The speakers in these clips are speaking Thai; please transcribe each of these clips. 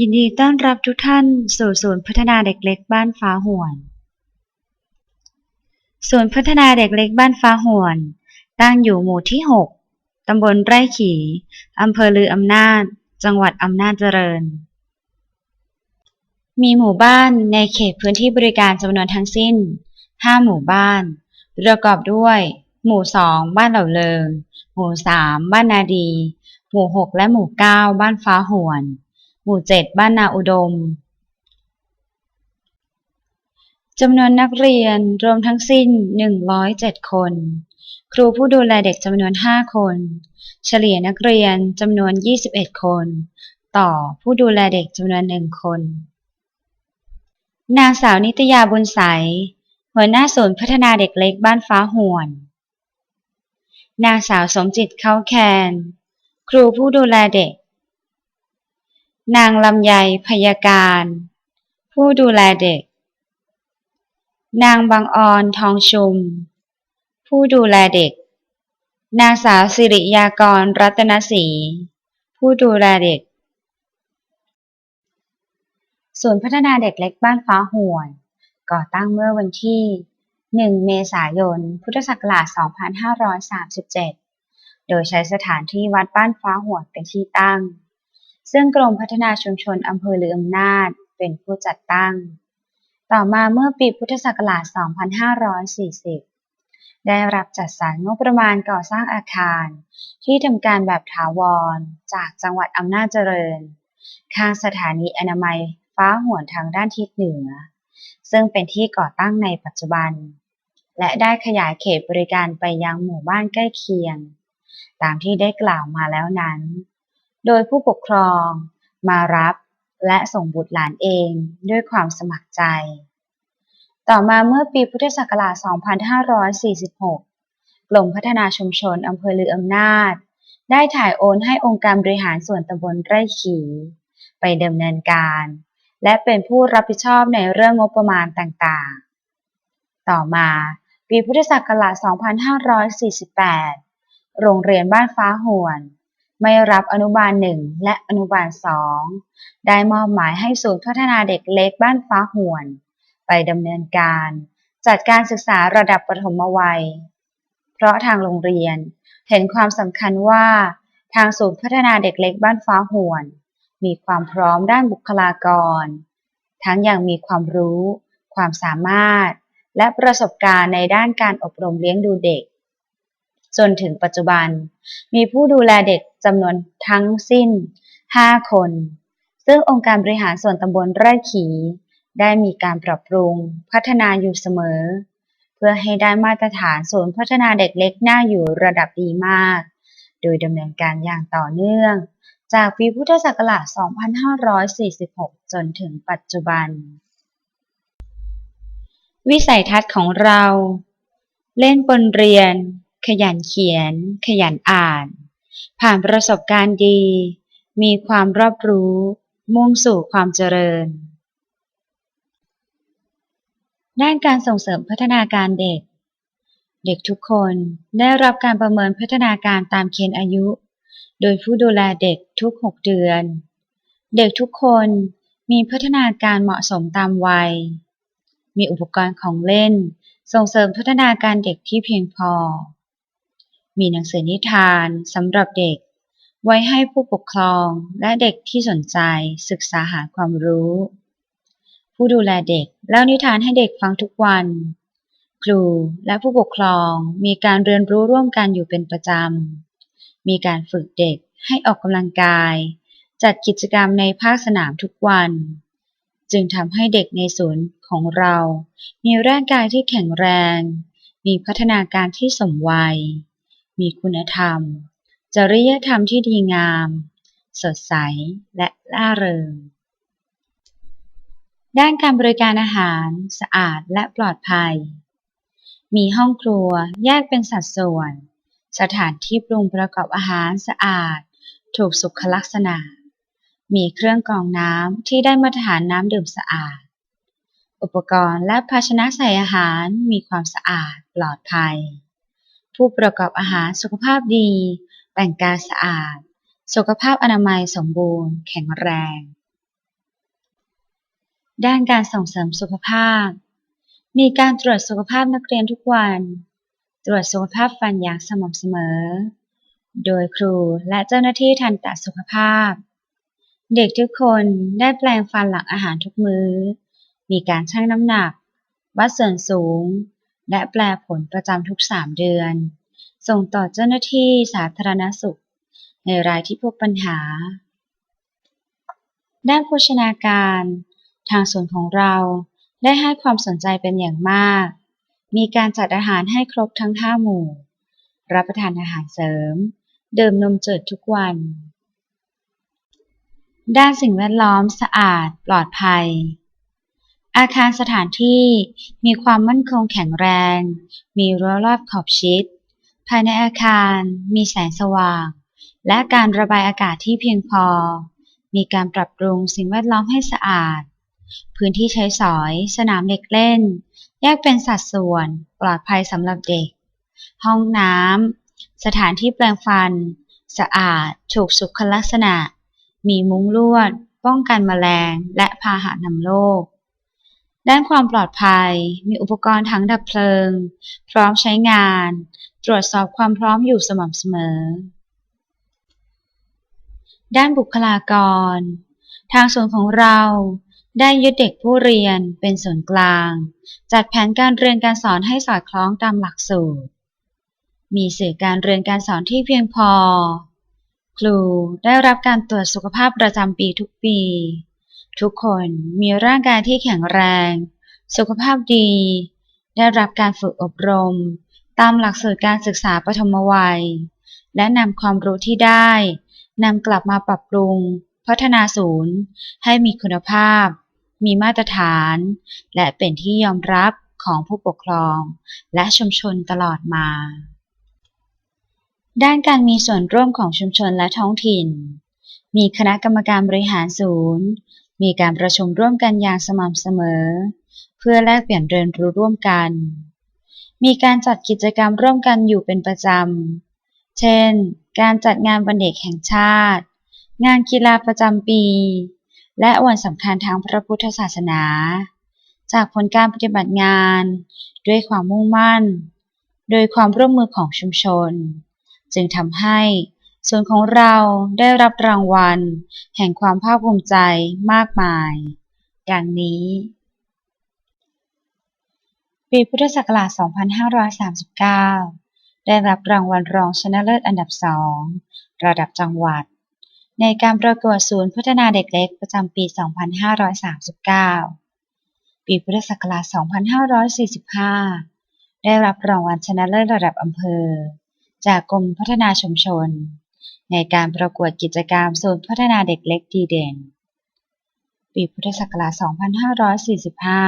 ยินดีต้อนรับทุกท่านสู่ศูนย์พัฒนาเด็กเล็กบ้านฟ้าหวน ศูนย์พัฒนาเด็กเล็กบ้านฟ้าหวน ตั้งอยู่หมู่ที่ 6 ตำบลไร่ขี อำเภอลืออำนาจ จังหวัดอำนาจเจริญ มีหมู่บ้านในเขตพื้นที่บริการจำนวนทั้งสิ้น 5 หมู่บ้าน ประกอบด้วย หมู่ 2 บ้านเหล่าเลิง หมู่ 3 บ้านนาดี หมู่ 6 และหมู่ 9 บ้านฟ้าหวน หมู่7บ้านนาอุดมจำนวนนักเรียนรวมทั้งสิ้น 107 คน ครูผู้ดูแลเด็กจำนวน 5 คน เฉลี่ยนักเรียนจำนวน 21 คน ต่อผู้ดูแลเด็กจำนวน 1 คน นางสาวนิตยาบุญใส หัวหน้าศูนย์พัฒนาเด็กเล็กบ้านฟ้าห่วน นางสาวสมจิตเข้าแคน ครูผู้ดูแลเด็ก นางลำไยพยาการ ผู้ดูแลเด็ก นางบางออนทองชุม ผู้ดูแลเด็ก นางสาวสิริยากรรัตนศรี ผู้ดูแลเด็ก ศูนย์พัฒนาเด็กเล็กบ้านฟ้าห่วน ก่อตั้งเมื่อวันที่ 1 เมษายน พุทธศักราช 2537 โดยใช้สถานที่วัดบ้านฟ้าห่วนเป็นที่ตั้ง ซึ่งกรมพัฒนาชุมชนอำเภอลืออำนาจเป็นผู้จัดตั้ง ต่อมาเมื่อปีพุทธศักราช 2540 ได้รับจัดสรรงบประมาณก่อสร้างอาคาร ที่ทำการแบบถาวร จากจังหวัดอำนาจเจริญ ข้างสถานีอนามัยฟ้าห่วนทางด้านทิศเหนือ ซึ่งเป็นที่ก่อตั้งในปัจจุบัน และได้ขยายเขตบริการไปยังหมู่บ้านใกล้เคียง ตามที่ได้กล่าวมาแล้วนั้น โดยผู้ปกครองมารับและส่งบุตรหลานเองด้วยความสมัครใจ ต่อมาเมื่อปีพุทธศักราช 2546กรมพัฒนาชุมชนอำเภอลืออำนาจ ได้ถ่ายโอนให้องค์การบริหารส่วนตำบลไร่ขีไปดำเนินการ และเป็นผู้รับผิดชอบในเรื่องงบประมาณต่างๆ ต่อมาปีพุทธศักราช 2548 โรงเรียนบ้านฟ้าหวน ไม่รับอนุบาลหนึ่งและอนุบาลสองได้มอบหมายให้ศูนย์พัฒนาเด็กเล็กบ้านฟ้าหวน ไปดำเนินการ จัดการศึกษาระดับประถมวัย เพราะทางโรงเรียนเห็นความสำคัญว่า ทางศูนย์พัฒนาเด็กเล็กบ้านฟ้าหวน มีความพร้อมด้านบุคลากร ทั้งยังมีความรู้ ความสามารถ และประสบการณ์ในด้านการอบรมเลี้ยงดูเด็ก จนถึงปัจจุบัน มีผู้ดูแลเด็กจำนวนทั้งสิ้น 5 คน ซึ่งองค์การบริหารส่วนตำบลไร่ขี ได้มีการปรับปรุง พัฒนาอยู่เสมอ เพื่อให้ได้มาตรฐานศูนย์พัฒนาเด็กเล็กน่าอยู่ระดับดีมาก โดยดำเนินการอย่างต่อเนื่อง จากปีพุทธศักราช 2546 จนถึงปัจจุบัน วิสัยทัศน์ของเรา เล่นบนเรียน ขยันเขียน ขยันอ่าน ผ่านประสบการณ์ดี มีความรอบรู้ มุ่งสู่ความเจริญ ด้านการส่งเสริมพัฒนาการเด็ก เด็กทุกคนได้รับการประเมินพัฒนาการตามเกณฑ์อายุ โดยผู้ดูแลเด็กทุก 6 เดือน เด็กทุกคนมีพัฒนาการเหมาะสมตามวัย มีอุปกรณ์ของเล่น ส่งเสริมพัฒนาการเด็กที่เพียงพอ มีหนังสือนิทานสำหรับเด็ก ไว้ให้ผู้ปกครองและเด็กที่สนใจศึกษาหาความรู้ ผู้ดูแลเด็กเล่านิทานให้เด็กฟังทุกวัน ครูและผู้ปกครองมีการเรียนรู้ร่วมกันอยู่เป็นประจำ มีการฝึกเด็กให้ออกกำลังกาย จัดกิจกรรมในภาคสนามทุกวัน จึงทำให้เด็กในศูนย์ของเรา มีร่างกายที่แข็งแรง มีพัฒนาการที่สมวัย มีคุณธรรม จริยธรรมที่ดีงาม สดใส และล่าเริง ด้านการบริการอาหารสะอาดและปลอดภัย มีห้องครัวแยกเป็นสัดส่วน สถานที่ปรุงประกอบอาหารสะอาด ถูกสุขลักษณะ มีเครื่องกรองน้ำที่ได้มาตรฐานน้ำดื่มสะอาด อุปกรณ์และภาชนะใส่อาหารมีความสะอาดปลอดภัย ผู้ประกอบอาหารสุขภาพดี แต่งกายสะอาด สุขภาพอนามัยสมบูรณ์ แข็งแรง ด้านการส่งเสริมสุขภาพ มีการตรวจสุขภาพนักเรียนทุกวัน ตรวจสุขภาพฟันอย่างสม่ำเสมอ โดยครูและเจ้าหน้าที่ทันตสุขภาพ เด็กทุกคนได้แปลงฟันหลังอาหารทุกมื้อ มีการชั่งน้ำหนัก วัดส่วนสูง และแปลผลประจำทุก 3 เดือน ส่งต่อเจ้าหน้าที่สาธารณสุข ในรายที่พบปัญหา ด้านโภชนาการ ทางส่วนของเราได้ให้ความสนใจเป็นอย่างมาก มีการจัดอาหารให้ครบทั้ง 5 หมู่ รับประทานอาหารเสริม ดื่มนมจืดทุกวัน ด้านสิ่งแวดล้อมสะอาดปลอดภัย อาคารสถานที่มีความมั่นคงแข็งแรง มีรั้วรอบขอบชิด ภายในอาคารมีแสงสว่าง และการระบายอากาศที่เพียงพอ มีการปรับปรุงสิ่งแวดล้อมให้สะอาด พื้นที่ใช้สอย สนามเด็กเล่น แยกเป็นสัดส่วน ปลอดภัยสำหรับเด็ก ห้องน้ำ สถานที่แปลงฟัน สะอาด ถูกสุขลักษณะ มีมุ้งลวด ป้องกันแมลง และพาหะนำโรค ด้านความปลอดภัย มีอุปกรณ์ทั้งดับเพลิง พร้อมใช้งาน ตรวจสอบความพร้อมอยู่สม่ำเสมอ ด้านบุคลากร ทางส่วนของเราได้ยึดเด็กผู้เรียนเป็นศูนกลาง จัดแผนการเรียนการสอนให้สอดคล้องตามหลักสูตร มีสื่อการเรียนการสอนที่เพียงพอ ครูได้รับการตรวจสุขภาพประจำปีทุกปี ทุกคนมีร่างกายที่แข็งแรง สุขภาพดี ได้รับการฝึกอบรม ตามหลักสูตรการศึกษาปฐมวัย และนำความรู้ที่ได้นำกลับมาปรับปรุง พัฒนาศูนย์ ให้มีคุณภาพ มีมาตรฐาน และเป็นที่ยอมรับของผู้ปกครอง และชุมชนตลอดมา ด้านการมีส่วนร่วมของชุมชนและท้องถิ่น มีคณะกรรมการบริหารศูนย์ มีการประชุมร่วมกันอย่างสม่ำเสมอ เพื่อแลกเปลี่ยนเรียนรู้ร่วมกัน มีการจัดกิจกรรมร่วมกันอยู่เป็นประจำ เช่น การจัดงานวันเด็กแห่งชาติ งานกีฬาประจำปี และวันสำคัญทางพระพุทธศาสนา จากผลการปฏิบัติงาน ด้วยความมุ่งมั่น โดยความร่วมมือของชุมชน จึงทำให้ ส่วนของเราได้รับรางวัล แห่งความภาคภูมิใจมากมาย ดังนี้ ปีพุทธศักราช 2539 ได้รับรางวัลรองชนะเลิศอันดับสองระดับจังหวัด ในการประกวดศูนย์พัฒนาเด็กเล็กประจำปี 2539 ปีพุทธศักราช 2545 ได้รับรางวัลชนะเลิศระดับอำเภอ จากกรมพัฒนาชุมชน ในการประกวดกิจกรรมศูนย์พัฒนาเด็กเล็กดีเด่น ปีพุทธศักราช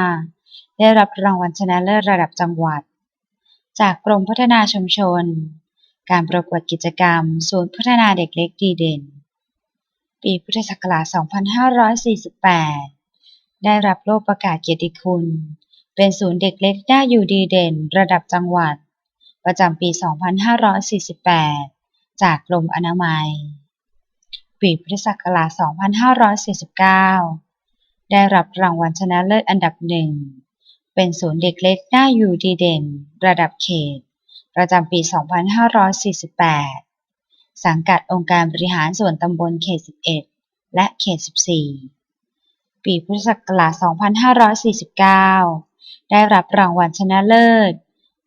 2545 ได้รับรางวัลชนะเลิศระดับจังหวัด จากกรมพัฒนาชุมชน การประกวดกิจกรรมศูนย์พัฒนาเด็กเล็กดีเด่น ปีพุทธศักราช 2548 ได้รับโล่ประกาศเกียรติคุณ เป็นศูนย์เด็กเล็กน่าอยู่ดีเด่น ระดับจังหวัด ประจำปี 2548 จากกรมอนามัย ปีพุทธศักราช 2549 ได้รับรางวัลชนะเลิศอันดับหนึ่ง เป็นศูนย์เด็กเล็กหน่าอยู่ดีเด่น ระดับเขต ประจำปี 2548 สังกัดองค์การบริหารส่วนตำบลเขต 11 และเขต 14 ปีพุทธศักราช 2549 ได้รับรางวัลชนะเลิศ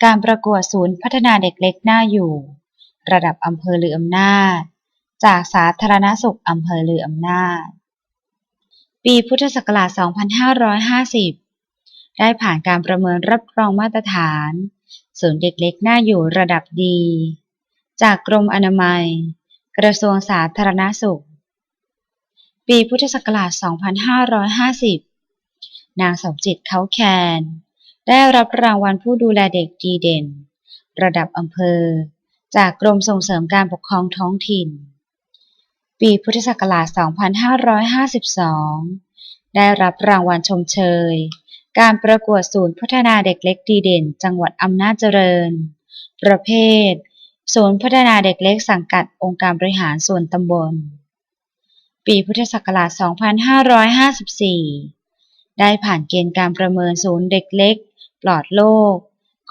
การประกวดศูนย์พัฒนาเด็กเล็กหน่าอยู่ ระดับอำเภอลืออำนาจ จากสาธารณสุขอำเภอลืออำนาจ ปีพุทธศักราช 2550 ได้ผ่านการประเมินรับรองมาตรฐานศูนย์เด็กเล็กน่าอยู่ระดับดี จากกรมอนามัย กระทรวงสาธารณสุข ปีพุทธศักราช 2550 นางสมจิตเขาแคน ได้รับรางวัลผู้ดูแลเด็กดีเด่น ระดับอำเภอ จากกรมส่งเสริมการปกครองท้องถิ่น ปีพุทธศักราช 2552 ได้รับรางวัลชมเชย การประกวดศูนย์พัฒนาเด็กเล็กดีเด่น จังหวัดอำนาจเจริญ ประเภท ศูนย์พัฒนาเด็กเล็กสังกัดองค์การบริหารส่วนตำบล ปีพุทธศักราช 2554 ได้ผ่านเกณฑ์การประเมินศูนย์เด็กเล็ก ปลอดโรค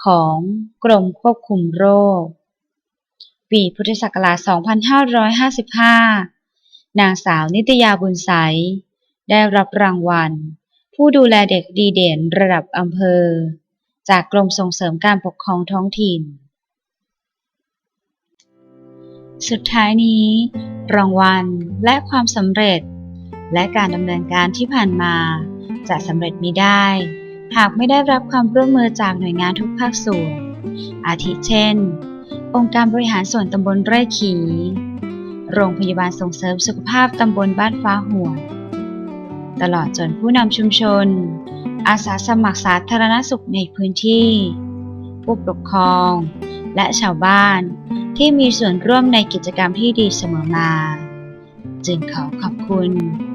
ของกรมควบคุมโรค ปีพุทธศักราช 2555 นางสาวนิตยาบุญใส ได้รับรางวัล ผู้ดูแลเด็กดีเด่นระดับอำเภอ จากกรมส่งเสริมการปกครองท้องถิ่น สุดท้ายนี้ รางวัลและความสำเร็จ และการดำเนินการที่ผ่านมา จะสำเร็จมิได้ หากไม่ได้รับความร่วมมือจากหน่วยงานทุกภาคส่วน อาทิเช่น องค์การบริหารส่วนตำบลไร่ขี โรงพยาบาลส่งเสริมสุขภาพตำบลบ้านฟ้าหัวตลอดจนผู้นำชุมชน อาสาสมัครสาธารณสุขในพื้นที่ ผู้ปกครอง และชาวบ้านที่มีส่วนร่วมในกิจกรรมที่ดีเสมอมา จึงขอขอบคุณ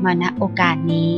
มาณโอกาสนี้